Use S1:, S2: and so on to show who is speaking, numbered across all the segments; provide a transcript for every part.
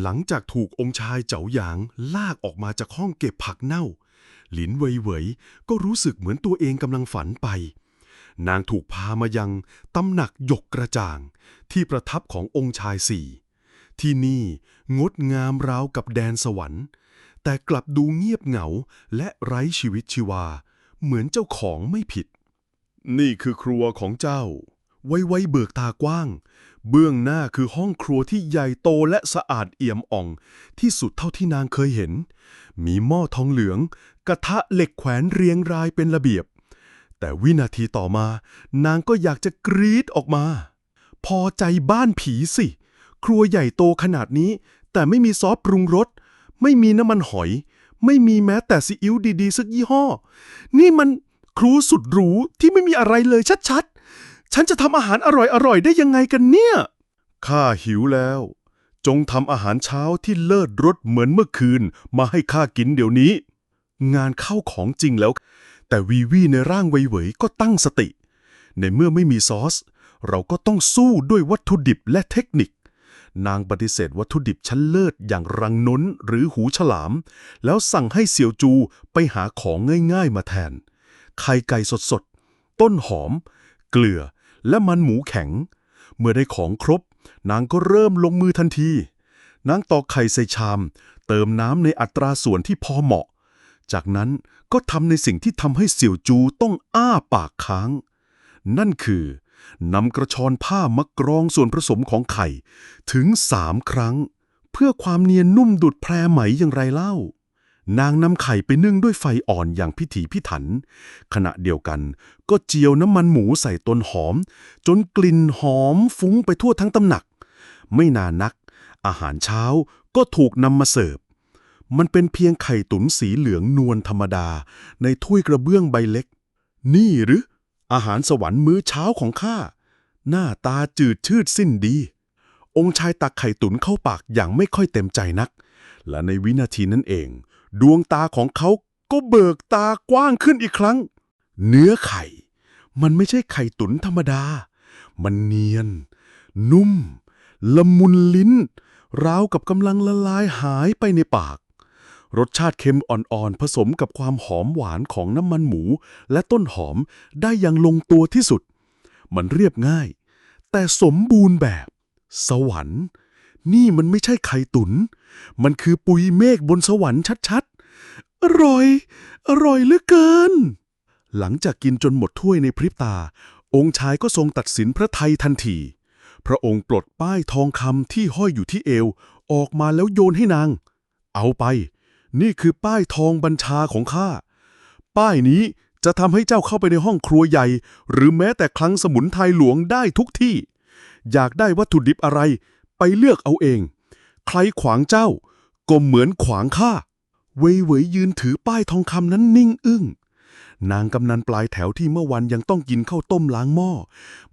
S1: หลังจากถูกองค์ชายเจ๋าหยางลากออกมาจากห้องเก็บผักเน่า หลินเว่ยเวยก็รู้สึกเหมือนตัวเองกำลังฝันไป นางถูกพามายังตำหนักหยกกระจ่าง ที่ประทับขององค์ชายสี่ ที่นี่งดงามราวกับแดนสวรรค์ แต่กลับดูเงียบเหงาและไร้ชีวิตชีวา เหมือนเจ้าของไม่ผิด นี่คือครัวของเจ้า ไว้ไว้เบิกตากว้าง เบื้องหน้าคือห้องครัวที่ใหญ่โตและสะอาดเอี่ยมอ่อง ที่สุดเท่าที่นางเคยเห็น มีหม้อทองเหลือง กระทะเหล็กแขวนเรียงรายเป็นระเบียบ แต่วินาทีต่อมา นางก็อยากจะกรีดออกมา พอใจบ้านผีสิ ครัวใหญ่โตขนาดนี้ แต่ไม่มีซอสปรุงรส ไม่มีน้ำมันหอย ไม่มีแม้แต่ซีอิ๊วดีๆสักยี่ห้อ นี่มันครูสุดหรูที่ไม่มีอะไรเลยชัดๆ ฉันจะทำอาหารอร่อยๆ ได้ยังไงกันเนี่ย ข้าหิวแล้ว จงทำอาหารเช้าที่เลิศรสเหมือนเมื่อคืน มาให้ข้ากินเดี๋ยวนี้ งานเข้าของจริงแล้ว แต่วีวีในร่างไวเหวยก็ตั้งสติ ในเมื่อไม่มีซอส เราก็ต้องสู้ด้วยวัตถุดิบและเทคนิค นางปฏิเสธวัตถุดิบชั้นเลิศอย่างรังน้นหรือหูฉลาม แล้วสั่งให้เสี่ยวจูไปหาของง่ายๆมาแทน ไข่ไก่สดๆ ต้นหอม เกลือ และมันหมูแข็ง เมื่อได้ของครบ นางก็เริ่มลงมือทันที นางตอกไข่ใส่ชาม เติมน้ำในอัตราส่วนที่พอเหมาะ จากนั้นก็ทำในสิ่งที่ทำให้เสี่ยวจูต้องอ้าปากค้าง นั่นคือนำกระชอนผ้ามากรองส่วนผสมของไข่ ถึงสามครั้ง เพื่อความเนียนนุ่มดุดแพรไหมอย่างไรเล่า นางนำไข่ไปนึ่งด้วยไฟอ่อนอย่างพิถีพิถัน ขณะเดียวกันก็เจียวน้ำมันหมูใส่ต้นหอม จนกลิ่นหอมฟุ้งไปทั่วทั้งตำหนัก ไม่นานนัก อาหารเช้าก็ถูกนำมาเสิร์ฟ มันเป็นเพียงไข่ตุ๋นสีเหลืองนวลธรรมดา ในถ้วยกระเบื้องใบเล็ก นี่หรือ อาหารสวรรค์มื้อเช้าของข้า หน้าตาจืดชืดสิ้นดี องค์ชายตักไข่ตุ๋นเข้าปากอย่างไม่ค่อยเต็มใจนัก และในวินาทีนั้นเอง ดวงตาของเขาก็เบิกตากว้างขึ้นอีกครั้ง เนื้อไข่ มันไม่ใช่ไข่ตุ๋นธรรมดา มันเนียน นุ่ม ละมุนลิ้น ราวกับกำลังละลายหายไปในปาก รสชาติเค็มอ่อนๆ ผสมกับความหอมหวานของน้ำมันหมู และต้นหอมได้อย่างลงตัวที่สุด มันเรียบง่าย แต่สมบูรณ์แบบ สวรรค์ นี่มันไม่ใช่ไข่ตุน๋น มันคือปุยเมฆบนสวรรค์ชัดๆ อร่อย อร่อยเหลือเกิน หลังจากกินจนหมดถ้วยในพริบตา องค์ชายก็ทรงตัดสินพระไทยทันที พระองค์ปลดป้ายทองคำที่ห้อยอยู่ที่เอว ออกมาแล้วโยนให้นาง เอาไป นี่คือป้ายทองบัญชาของข้า ป้ายนี้จะทำให้เจ้าเข้าไปในห้องครัวใหญ่ หรือแม้แต่คลังสมุนไพรหลวงได้ทุกที่ อยากได้วัตถุดิบอะไร ไปเลือกเอาเอง ใครขวางเจ้า ก็เหมือนขวางข้าเว่ยเวยยืนถือป้ายทองคำนั้นนิ่งอึ้งนางกำนันปลายแถวที่เมื่อวันยังต้องกินข้าวต้มล้างหม้อ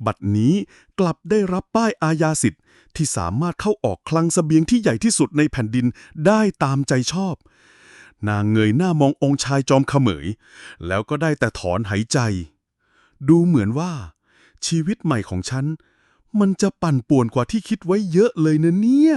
S1: บัดนี้กลับได้รับป้ายอาญาสิทธิ์ ที่สามารถเข้าออกคลังเสบียงที่ใหญ่ที่สุดในแผ่นดินได้ตามใจชอบ นางเงยหน้ามององค์ชายจอมเขมย แล้วก็ได้แต่ถอนหายใจ ดูเหมือนว่า ชีวิตใหม่ของฉัน มันจะปั่นป่วนกว่าที่คิดไว้เยอะเลยนะเนี่ย